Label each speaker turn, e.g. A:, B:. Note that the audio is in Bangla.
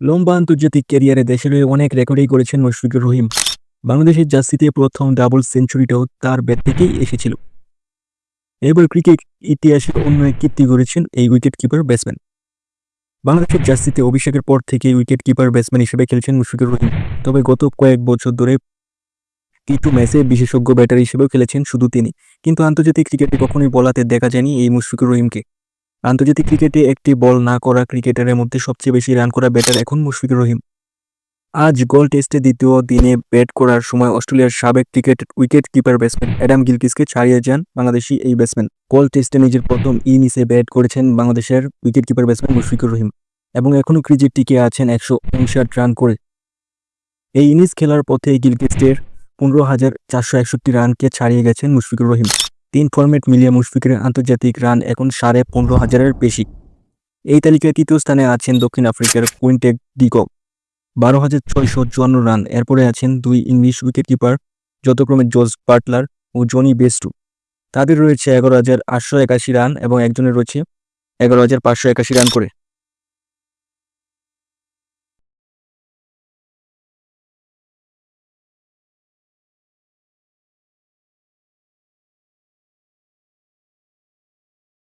A: লম্বা আন্তর্জাতিক ক্যারিয়ারে দেশের হয়ে অনেক রেকর্ডই করেছেন মুশফিকুর রহিম। বাংলাদেশের জার্সিতে প্রথম ডাবল সেঞ্চুরিটাও তার ব্যাট থেকেই এসেছিল। এবার ক্রিকেট ইতিহাসে অন্য এক কীর্তি করেছেন এই উইকেট কিপার ব্যাটসম্যান। বাংলাদেশের জার্সিতে অভিষেকের পর থেকে উইকেট কিপার ব্যাটসম্যান হিসেবে খেলছেন মুশফিকুর রহিম। তবে গত কয়েক বছর ধরে কিছু ম্যাচে বিশেষজ্ঞ ব্যাটার হিসেবেও খেলেছেন শুধু তিনি। কিন্তু আন্তর্জাতিক ক্রিকেটে কখনোই বলাতে দেখা যায়নি এই মুশফিকুর রহিমকে। আন্তর্জাতিক ক্রিকেটে একটি বল না করা ক্রিকেটারের মধ্যে সবচেয়ে বেশি রান করা ব্যাটার এখন মুশফিকুর রহিম। আজ গোল টেস্টে দ্বিতীয় দিনে ব্যাট করার সময় অস্ট্রেলিয়ার সাবেক cricket wicket keeper batsman Adam গিলকিসকে ছাড়িয়ে যান বাংলাদেশি এই ব্যাটসম্যান। গোল টেস্টে নিজের প্রথম ইনিংসে ব্যাট করেছেন বাংলাদেশের wicket keeper batsman Mushfiqur Rahim এবং এখনও ক্রিজে টিকে আছেন একশো উনষাট রান করে। এই ইনিংস খেলার পথে গিলকিস্টের পনেরো হাজার চারশো একষট্টি রানকে ছাড়িয়ে গেছেন মুশফিকুর রহিম। তিন ফর্মেট মিলিয়ে মুশফিকের আন্তর্জাতিক রান এখন সাড়ে পনেরো হাজারের বেশি। এই তালিকায় তৃতীয় স্থানে আছেন দক্ষিণ আফ্রিকার কুইন্টেক ডিকক বারো হাজার ছয়শো চুয়ান্ন রান। এরপরে আছেন দুই ইংলিশ উইকেটকিপার যতক্রমে জর্জ বাটলার ও জনি বেস্টু। তাদের রয়েছে এগারো হাজার আটশো একাশি রান এবং একজনের রয়েছে এগারো হাজার পাঁচশো একাশি রান করে।